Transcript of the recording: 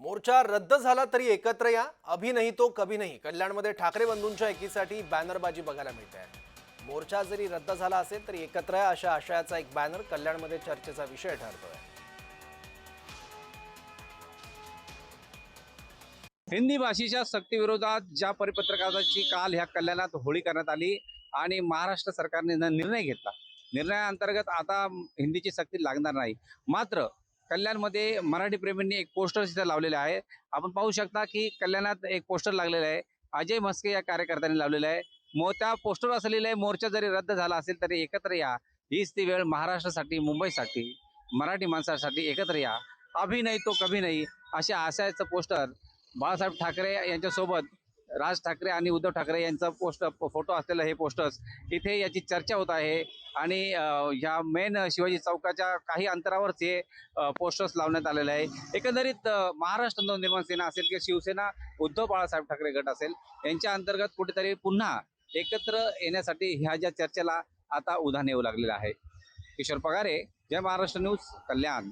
मोर्चा रद्द झाला तरी एकत्र या अभी नाही तो कभी नाही. कल्याणमध्ये ठाकरे बंधूंच्या एकीसाठी बॅनरबाजी बघायला मिळते. आहे मोर्चा जरी रद्द झाला असेल तरी एकत्र या अशा आशयाचा एक बॅनर कल्याणमध्ये चर्चेचा विषय ठरतोय. हिंदी भाषेच्या सक्तीविरोधात ज्या परिपत्रकाची काल ह्या कल्याणात होळी करण्यात आली आणि महाराष्ट्र सरकारने निर्णय घेतला. निर्णयाअंतर्गत आता हिंदीची सक्ती लागणार नाही. मात्र कल्याणमध्ये मराठी प्रेमींनी एक पोस्टर तिथं लावलेलं आहे. आपण पाहू शकता की कल्याणात एक पोस्टर लागलेलं आहे. अजय म्हस्के या कार्यकर्त्यांनी लावलेलं आहे. मो त्या पोस्टर असलेलं आहे मोर्चा जरी रद्द झाला असेल तरी एकत्र या. हीच ती वेळ महाराष्ट्रासाठी मुंबईसाठी मराठी माणसासाठी एकत्र या. अभि नाही तो कभी नाही अशा आशयाचं पोस्टर बाळासाहेब ठाकरे यांच्यासोबत राज ठाकरे आणि उद्धव ठाकरे यांचा पोस्ट फोटो असलेलं हे पोस्टर्स इथे याची चर्चा होत आहे. आणि ह्या मेन शिवाजी चौकाच्या काही अंतरावरच हे पोस्टर्स लावण्यात आलेले आहे. एकंदरीत महाराष्ट्र नवनिर्माण सेना असेल किंवा शिवसेना उद्धव बाळासाहेब ठाकरे गट असेल यांच्या अंतर्गत कुठेतरी पुन्हा एकत्र येण्यासाठी ह्या ज्या चर्चेला आता उधाण येऊ लागलेलं आहे. किशोर पगारे जय महाराष्ट्र न्यूज कल्याण.